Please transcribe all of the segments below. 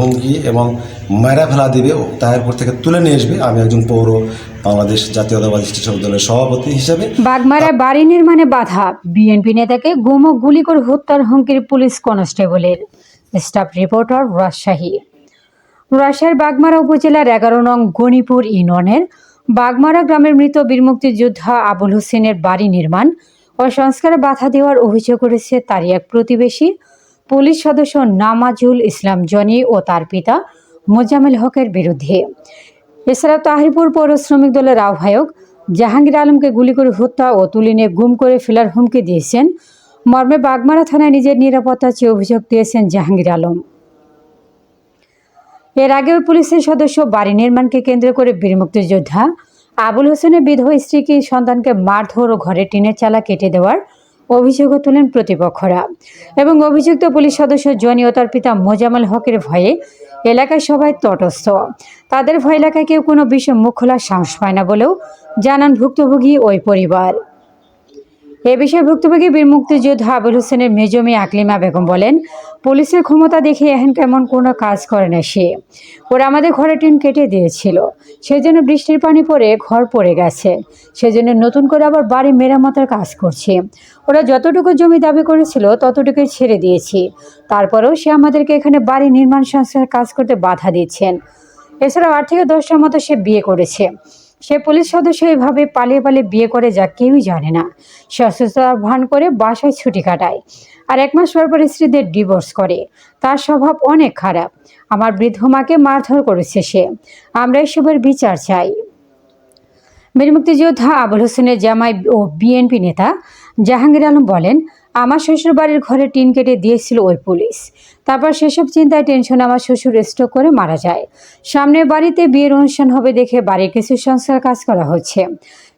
হুমকি এবং মেরা ফেলা দিবে ও তাহেরপুর থেকে তুলে নিয়ে আসবে। আমি একজন পৌর বাংলাদেশ জাতীয়তাবাদী কৃষক দলের সভাপতি হিসেবে। বাগমারায় বাড়ি নির্মাণে বাধা। বিএনপি নেতাকে গুম গুলি করে হত্যার হুমকির পুলিশ কনস্টেবলের। স্টাফ রিপোর্টার রাজশাহী রাজশাহীর বাগমারা উপজেলার এগারো নং গণিপুর ইউনিয়নের বাগমারা গ্রামের মৃত বীর মুক্তিযোদ্ধা আবুল হোসেনের বাড়ি নির্মাণ ও সংস্কারে বাধা দেওয়ার অভিযোগ করেছে তারই এক প্রতিবেশী। পুলিশ সদস্য নামাজুল ইসলাম জনি ও তার পিতা মোজামেল হকের বিরুদ্ধে। এছাড়াও তাহিরপুর পৌর শ্রমিক দলের আহ্বায়ক জাহাঙ্গীর আলমকে গুলি করে হত্যা ও তুলে নিয়ে গুম করে ফেলার হুমকি দিয়েছেন। মর্মে বাগমারা থানায় নিজের নিরাপত্তা চেয়ে অভিযোগ দিয়েছেন জাহাঙ্গীর আলম। এর আগেও পুলিশের সদস্য বাড়ি নির্মাণকে কেন্দ্র করে বীর মুক্তিযোদ্ধা আবুল হোসেনের বিধবা স্ত্রীকে সন্তানকে মারধর ও ঘরে টিনের চালা কেটে দেওয়ার অভিযোগও তোলেন প্রতিপক্ষরা এবং অভিযুক্ত পুলিশ সদস্য জনি ও তার পিতা মোজামাল হকের ভয়ে এলাকায় সবাই তটস্থ। তাদের ভয় এলাকায় কেউ কোনো বিষয় মুখ খোলার সাহস পায় না বলেও জানান ভুক্তভোগী ওই পরিবার। এ বিষয়ে ভুক্তভোগী বীর মুক্তিযোদ্ধা আবুল হোসেনের মেজমি আকলিমা বেগম বলেন, পুলিশের ক্ষমতা দেখে এখন কেমন কোনো কাজ করে না সে। ওরা আমাদের ঘরে টিন কেটে দিয়েছিল। সেজন্য বৃষ্টির পানি পড়ে ঘর পড়ে গেছে। সেজন্য নতুন করে আবার বাড়ি মেরামতের কাজ করছে। ওরা যতটুকু জমি দাবি করেছিল ততটুকুই ছেড়ে দিয়েছি। তারপরেও সে আমাদেরকে এখানে বাড়ি নির্মাণ সংস্কার কাজ করতে বাধা দিচ্ছেন। এছাড়াও আট থেকে দশটার মতো সে বিয়ে করেছে। সে পুলিশ সদস্য এভাবে পালিয়ে পালিয়ে বিয়ে করে যা কেউই জানে না। সে অসুস্থতার ভান করে বাসায় ছুটি কাটায় আর এক মাস পর পর স্ত্রীদের ডিভোর্স করে। তার স্বভাব অনেক খারাপ। আমার বৃদ্ধ মাকে মারধর করেছে সে। আমরা এসবের বিচার চাই। বীর মুক্তিযোদ্ধা আবুল হোসেনের জামাই ও বিএনপি নেতা জাহাঙ্গীর আলম বলেন আমার শ্বশুর বাড়ির ঘরে টিন কেটে দিয়েছিল ওই পুলিশ। তারপর সেসব চিন্তায় টেনশনে আমার শ্বশুর স্ট্রোক করে মারা যায়। সামনের বাড়িতে বিয়ের অনুষ্ঠান হবে দেখে বাড়ির কিছু সংস্কার কাজ করা হচ্ছে।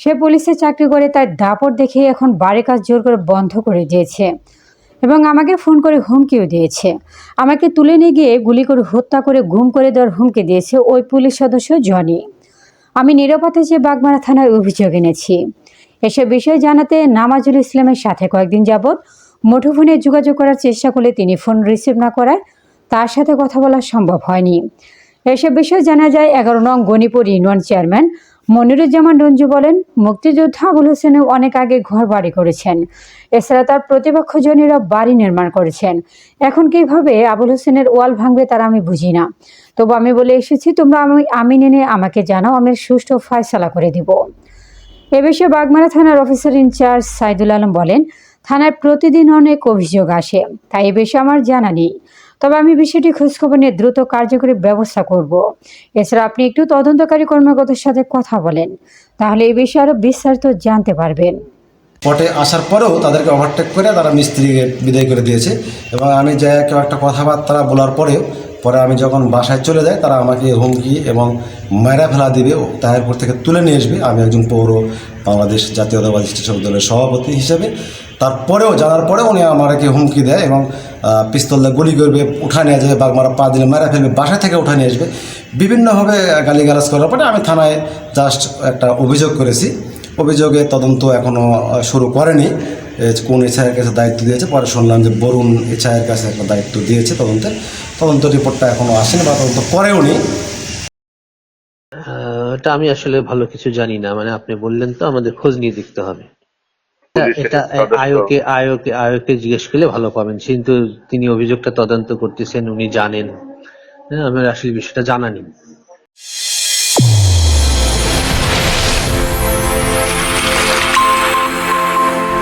সে পুলিশে চাকরি করে তার দাপট দেখে এখন বাড়ির কাজ জোর করে বন্ধ করে দিয়েছে এবং আমাকে ফোন করে হুমকিও দিয়েছে। আমাকে তুলে নিয়ে গিয়ে গুলি করে হত্যা করে গুম করে দেওয়ার হুমকি দিয়েছে ওই পুলিশ সদস্য জনি। আমি নিরাপত্তা চেয়ে বাগমারা থানায় অভিযোগ এনেছি। এসব বিষয়ে জানাতে নামাজুল ইসলামের সাথে কয়েকদিন যাবৎ মুঠোফোনে যোগাযোগ করার চেষ্টা করলে তিনি ফোন রিসিভ না করায় তার সাথে কথা বলা সম্ভব হয়নি। এসব বিষয়ে জানা যায় এগারো নং গণিপুর ইউনিয়ন চেয়ারম্যান মনিরুজ্জামান রঞ্জু বলেন, মুক্তিযোদ্ধা আবুল হোসেনও অনেক আগে ঘর বাড়ি করেছেন। এছাড়া তার প্রতিপক্ষ জনেরা বাড়ি নির্মাণ করেছেন। এখন কীভাবে আবুল হোসেনের ওয়াল ভাঙবে তারা আমি বুঝি না। তবু আমি বলে এসেছি, তোমরা আমি আমি নেনে আমাকে জানাও, আমি সুষ্ঠু ফয়সালা করে দিব। এ বিষয়ে বাগমারা থানার অফিসার ইনচার্জ সাইদুল আলম বলেন থানায় প্রতিদিন অনেক অভিযোগ আসে। তাই এ বিষয়ে আমার জানা নেই। তবে আমি বিষয়টি খোঁজখবর নিয়ে দ্রুত কার্যকরী ব্যবস্থা করব। এছাড়া আপনি একটু তদন্তকারী কর্মকর্তার সাথে কথা বলেন। তাহলে এই বিষয়ে আরও বিস্তারিত জানতে পারবেন। পটে আসার পরেও তাদেরকে ওভারটেক করে তারা মিস্ত্রিকে বিদায় করে দিয়েছে। এবং আমি যে কেউ একটা কথাবার্তা বলার পরেও পরে আমি যখন বাসায় চলে যাই, তারা আমাকে হুমকি এবং মেরা ফেলা দিবে তাহেরপুর থেকে তুলে নিয়ে আসবে। আমি একজন পৌর বাংলাদেশ জাতীয়তাবাদী কৃষক দলের সভাপতি হিসেবে। তারপরেও, জানার পরে উনি আমার আমাকে হুমকি দেয় এবং পিস্তল দিয়ে গুলি করবে উঠা নিয়ে যাবে বাগমারা পা দিলে মেরা ফেলবে, বাসা থেকে উঠা নিয়ে আসবে। বিভিন্নভাবে গালিগালাজ করার পরে আমি থানায় জাস্ট একটা অভিযোগ করেছি। অভিযোগে তদন্ত এখনও শুরু করেনি। এ, কোন এছায়ের কাছে দায়িত্ব দিয়েছে? পরে শুনলাম যে বরুণ এছায়ের কাছে একটা দায়িত্ব দিয়েছে তদন্তের। তদন্ত রিপোর্টটা এখনও আসেনি বা তদন্ত করেও নি। আহ, এটা আমি আসলে ভালো কিছু জানি না। মানে আপনি বললেন তো আমাদের খোঁজ নিয়ে দেখতে হবে। এটা- এটা। আয়োকে আয়োকে আয়োকে জিজ্ঞেস করলে ভালো পাবেন। কিন্তু তিনি অভিযোগটা তদন্ত করতেছেন উনি জানেন। হ্যাঁ আমার আসলে বিষয়টা জানা নেই।